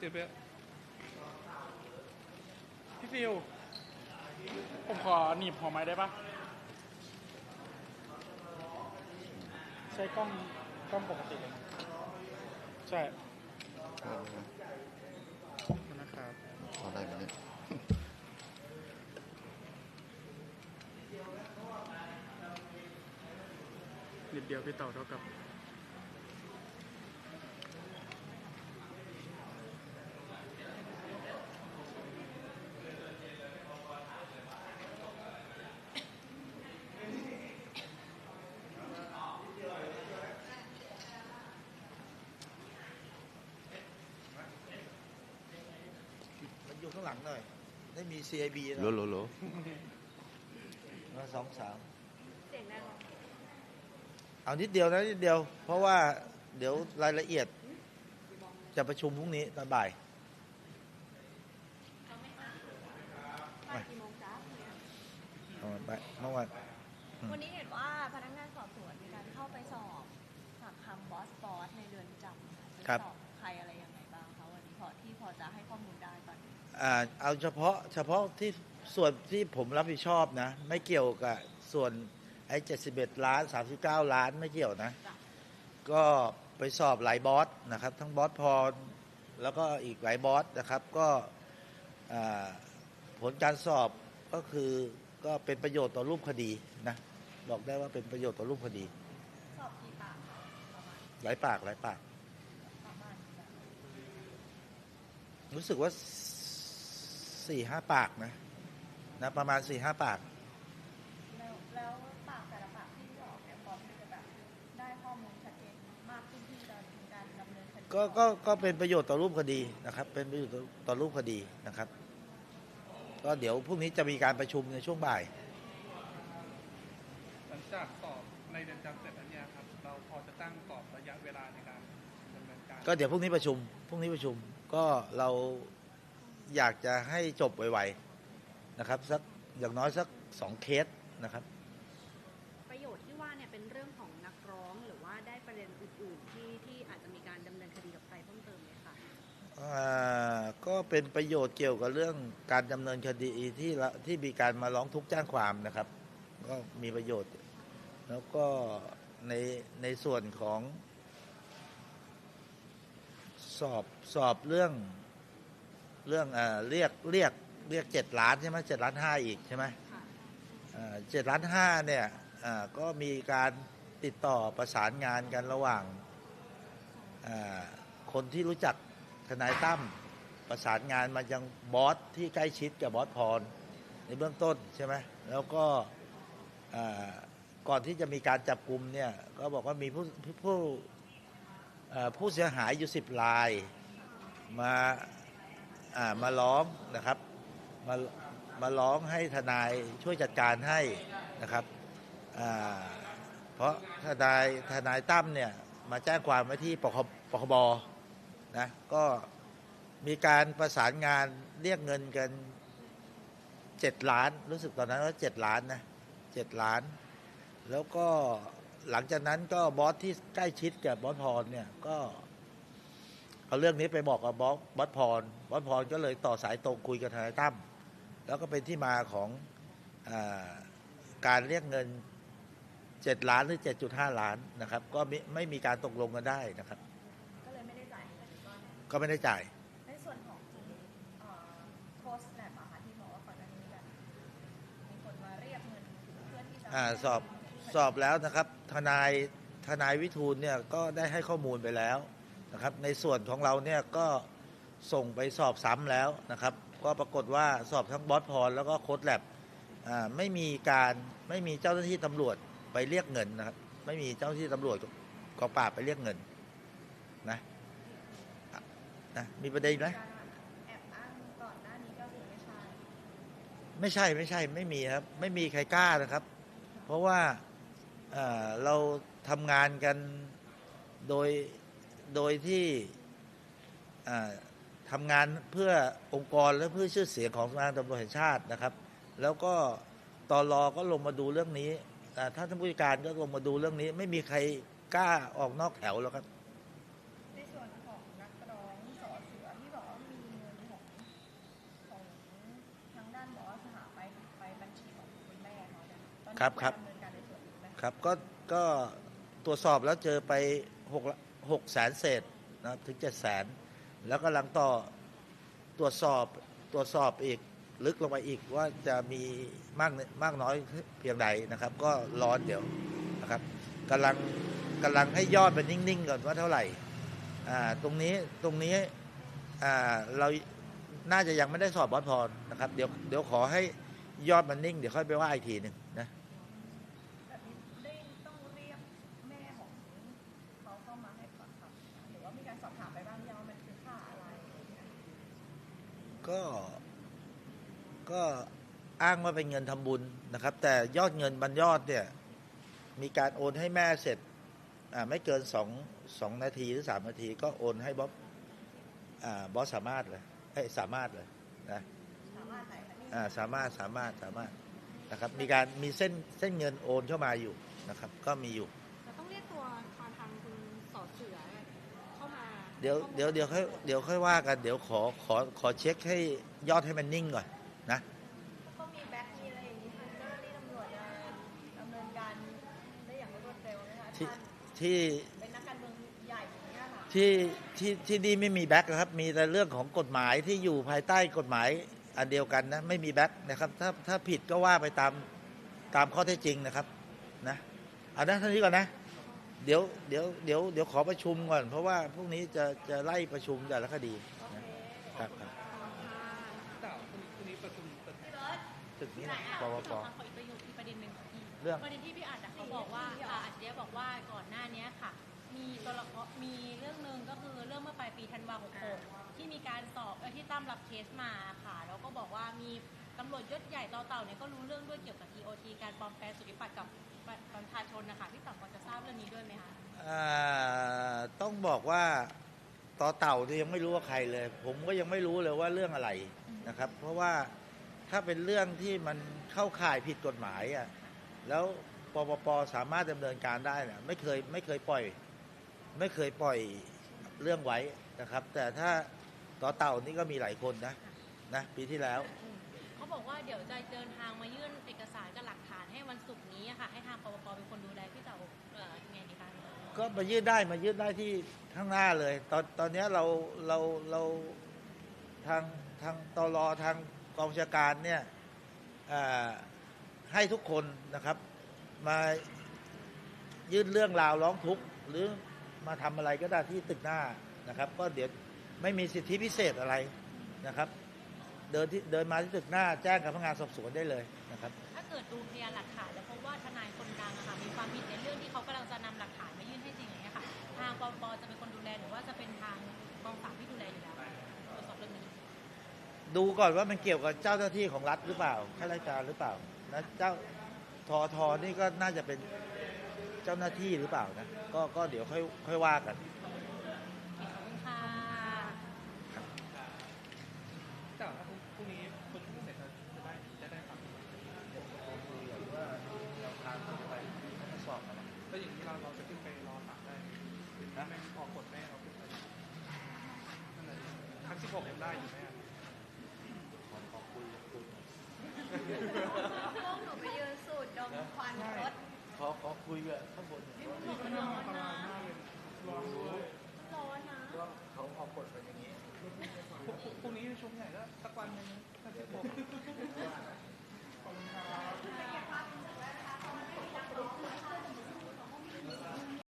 ติดไปพี่ฟิว ผมขอหนีบหัวไม้ได้ปะใช้กล้องกล้องปกติเลยนะใช่ขอบคุณนะครับ พอได้ไหมเนี่ยนิดเดียวพี่เต่าเท่ากับ งหลังหน่อย ได้มี CIB โหลนะโหลโหลมาสองสามเสียงดังเอานิดเดียวนะนิดเดียว เพราะว่าเดี๋ยวรายละเอียด จะประชุมพรุ่งนี้ตอนบ่ายบ่ายกี่โมงจ๊ะเอาบ่ายเมื่อวานอืมวันนี้เห็นว่าพนักงานสอบสวนมีการเข้าไปสอบปากคำบอสบอสในเรือนจำค่ะไปสอบใครอะไรยังไงบ้างคะวันนี้พอที่พอจะให้ข้อมูลได้ตอนนี้อ่า เอาเฉพาะเฉพาะที่ส่วนที่ผมรับผิดชอบนะ ไม่เกี่ยวกับส่วนไอ้71ล้าน39ล้านไม่เกี่ยวนะจ้ะก็ไปสอบหลายบอสนะครับ ทั้งบอสพรแล้วก็อีกหลายบอสนะครับ ก็อ่าผลการสอบก็คือก็เป็นประโยชน์ต่อรูปคดีนะบอกได้ว่าเป็นประโยชน์ต่อรูปคดี สอบกี่ปากคะประมาณหลายปากหลายปากประมาณกี่ปากรู้สึกว่า สี่ห้าปากนะนะประมาณสี่ห้าปาก แล้วแล้วปากแต่ละปากที่สอบเนี่ยพอที่จะแบบได้ข้อมูลชัดเจนมากขึ้นที่จะมีการดำเนินคดีก็ก็ก็เป็นประโยชน์ต่อรูปคดีนะครับ เป็นประโยชน์ต่อรูปคดีนะครับ ก็เดี๋ยวพรุ่งนี้จะมีการประชุมในช่วงบ่าย หลังจากสอบในเรือนจำเสร็จแล้วเนี่ยครับ เราพอจะตั้งกรอบระยะเวลาในการดำเนินการ ก็เดี๋ยวพรุ่งนี้ประชุมพรุ่งนี้ประชุมก็เรา อยากจะให้จบไวๆนะครับสักอย่างน้อยสักสองเคสนะครับ ประโยชน์ที่ว่าเนี่ยเป็นเรื่องของนักร้องหรือว่าได้ประเด็นอื่นๆที่ที่อาจจะมีการดำเนินคดีกับใครเพิ่มเติมไหมคะอ่าก็เป็นประโยชน์เกี่ยวกับเรื่องการดำเนินคดีที่ละที่มีการมาร้องทุกข์แจ้งความนะครับ ก็มีประโยชน์ แล้วก็ในในส่วนของ สอบสอบเรื่อง เรื่องอ่าเรียกเรียกเรียกเจ็ดล้านใช่ไหมเจ็ดล้านห้าอีกใช่ไหมค่ะเจ็ดล้านห้าเนี่ยอ่าก็มีการติดต่อประสานงานกันระหว่างอ่าคนที่รู้จักทนายตั้มประสานงานมายังบอสที่ใกล้ชิดกับบอสพรในเบื้องต้นใช่ไหมแล้วก็อ่าก่อนที่จะมีการจับกลุ่มเนี่ยก็บอกว่ามีผู้ผู้ผู้เอ่อผู้เสียหายอยู่สิบรายมาอ่า มาร้องนะครับมามาร้องให้ทนายช่วยจัดการให้นะครับเพราะทนายทนายตั้มเนี่ยมาแจ้งความไว้ที่ปคปคบนะก็มีการประสานงานเรียกเงินกันเจ็ดล้าน รู้สึกตอนนั้นว่าเจ็ดล้านนะเจ็ดล้าน แล้วก็หลังจากนั้นก็บอสที่ใกล้ชิดกับบอสพรเนี่ยก็ เอาเรื่องนี้ไปบอกกับบอสบอสพรบอสพรก็เลยต่อสายตรงคุยกับทนายตั้มแล้วก็เป็นที่มาของอาการเรียกเงินเจ็ดล้านหรือเจ็ดจุดห้าล้านนะครับ ก็ไม่ไม่มีการตกลงกันได้นะครับ ก็เลยไม่ได้จ่ายเงินก้อนนี้ก็ไม่ได้จ่ายในส่วนของเอ่อโค้ชแลบอะค่ะที่บอกว่าก่อนหน้านี้มีการมีคนมาเรียกเงินเพื่อที่จะอาสอบสอบแล้วนะครับ ทนายทนายวิทูลเนี่ยก็ได้ให้ข้อมูลไปแล้ว นะครับ ในส่วนของเราเนี่ยก็ส่งไปสอบซ้ำแล้วนะครับ ก็ปรากฏว่าสอบทั้งบอสพรแล้วก็โค้ดแลบอ่าไม่มีการไม่มีเจ้าหน้าที่ตำรวจไปเรียกเงินนะครับ ไม่มีเจ้าหน้าที่ตำรวจกองปราบไปเรียกเงินนะอะนะมีประเด็นไหมการแอบอ้างก่อนหน้านี้ก็คือไม่ใช่ไม่ใช่ไม่ใช่ไม่มีครับ ไม่มีใครกล้านะครับ เพราะว่าเอ่อเราทำงานกันโดย โดยที่ทำงานเพื่อองค์กรและเพื่อชื่อเสียงของสำนักาตำรวจแห่งชาตินะครับ แล้วก็ตอรอก็ลงมาดูเรื่องนี้ท่านผู้การก็ลงมาดูเรื่องนี้ ไม่มีใครกล้าออกนอกแถวแล้วครับในส่วนของนักร้องสอเสือที่บอกว่ามีเงินของทางด้านบอสหไปไปบัญชีของคุณแม่เขาครับครับครับก็ก็ตรวจสอบแล้วเจอไปหกละ หกแสนเศษนะถึงเจ็ดแสนแล้วก็หลังต่อตรวจสอบตรวจสอบอีกลึกลงไปอีกว่าจะมีมากมากน้อยเพียงใดนะครับ ก็ร้อนเดี๋ยวนะครับกำลังกำลังให้ยอดเป็นนิ่งๆก่อนว่าเท่าไหร่อ่าตรงนี้ตรงนี้อ่าเราน่าจะยังไม่ได้สอบบอสพรนะครับเดี๋ยวเดี๋ยวขอให้ยอดมันนิ่ง เดี๋ยวค่อยไปว่าอีกทีหนึ่ง ก็ ก็อ้างว่าเป็นเงินทำบุญนะครับ แต่ยอดเงินบรรยอดเนี่ย มีการโอนให้แม่เสร็จอ่าไม่เกินสองสองนาทีหรือสามนาทีก็โอนให้บ๊อบอ่าบอสสามารถเลยให้ยสามารถเลยนะสามารถไหนคะนี่อ่าสามารถสามารถสามารถนะครับ มีการมีเส้นเส้นเงินโอนเข้ามาอยู่นะครับ ก็มีอยู่ เราต้องเรียกตัวทางทางคุณสอเสือเข้ามา เดี๋ยวเดี๋ยวเดี๋ยวค่อยเดี๋ยวค่อยว่ากันเดี๋ยวขอขอขอเช็คให้ยอดให้มันนิ่งก่อนนะก็มีแบ็คมีอะไรอย่างนี้ทางเจ้าหน้าที่ตำรวจจะดำเนินการได้อย่างรวดเร็วนะคะที่ท่านที่เป็นนักการเมืองใหญ่อย่างนี้ยค่ะที่ที่ที่นี่ไม่มีแบ็คนะครับ มีแต่เรื่องของกฎหมายที่อยู่ภายใต้กฎหมายอันเดียวกันนะไม่มีแบ็คนะครับ ถ้าถ้าผิดก็ว่าไปตามตามข้อเท็จจริงนะครับนะเอานะท่านนี้ก่อนนะ เดี๋ยวเดี๋ยวเดี๋ยวเดี๋ยวขอประชุมก่อน เพราะว่าพรุ่งนี้จะจะไล่ประชุมแต่ละคดีนะครับครับต่พรุ่งนี้ประชุมตึกนี้นะอะปวปต่อคะขออีกประโยคอีกประเด็นหนึ่งค่ะพี่เรื่องประเด็นที่พี่อัดอะเขาบอกว่าอาอัจฉริยะบอกว่าก่อนหน้านี้ค่ะ มีตัวละครมีเรื่องหนึ่งก็คือเรื่องเมื่อปลายปีธันวาคมที่มีการสอบที่ตั้มรับเคสมาค่ะแล้วก็บอกว่ามีตำรวจยศใหญ่ต่อเต่าเนี่ยก็รู้เรื่องด้วยเกี่ยวกับ TOT การปลอมแปลงสุริปัตกับประชาชนนะคะพี่ต่อพอจะทราบ ต้องบอกว่าต่อเต่าเนี่ยยังไม่รู้ว่าใครเลย ผมก็ยังไม่รู้เลยว่าเรื่องอะไรนะครับ เพราะว่าถ้าเป็นเรื่องที่มันเข้าข่ายผิดกฎหมายอะแล้วปปปสามารถดำเนินการได้เนี่ยไม่เคยไม่เคยปล่อย ไม่เคยปล่อยเรื่องไว้นะครับ แต่ถ้าต่อเต่านี่ก็มีหลายคนนะนะปีที่แล้วเขาบอกว่าเดี๋ยวจะเดินทางมายื่นเอกสารกับหลักฐานให้วันศุกร์นี้ค่ะให้ทางปปปเป็นคนดูแลพี่เต๋าเอ่อยังไง ก็มายื่นได้มายื่นได้ที่ข้างหน้าเลย ตอนตอนนี้เราเราเราทางทางตรอทางกองชาการเนี่ยให้ทุกคนนะครับ มายื่นเรื่องราวร้องทุกข์หรือมาทำอะไรก็ได้ที่ตึกหน้านะครับ ก็เดี๋ยวไม่มีสิทธิพิเศษอะไรนะครับ เดินที่เดินมาที่ตึกหน้าแจ้งกับพนักงานสอบสวนได้เลยนะครับ เกิดดูพยานหลักฐานแล้วพบว่าทนายคนดังอะค่ะมีความผิดในเรื่องที่เขากำลังจะนำหลักฐานมายื่นให้จริงอย่างเงี้ยค่ะทางปปจะเป็นคนดูแลหรือว่าจะเป็นทางกองสามที่ดูแลอยู่แล้วตรวจสอบเรื่องนี้ ดูก่อนว่ามันเกี่ยวกับเจ้าหน้าที่ของรัฐหรือเปล่าข้าราชการหรือเปล่านะเจ้าทอทอนี่ก็น่าจะเป็นเจ้าหน้าที่หรือเปล่านะก็ก็เดี๋ยวค่อยค่อยว่ากัน ขอบคุณค่ะ แต่ถ้าพรุ่งนี้ประชุมเสร็จจะได้จะได้ครับก็อย่างนี้เราเราจะขึ้นไปรอตัดได้ นะแม่ออกกฎแม่เราขึ้นไปนั่นแหละทั้ง16ยังได้อยู่ไหมอะพวกหนูไปยืนสูดดมควันรถขอขอคุยกับข้างบนบอกมันร้อนนะลองดูเลยร้อนนะเขาออกกฎเป็นอย่างนี้พรุ่งนี้ชุมใหญ่ก็สักวันหนึ่งถ้า16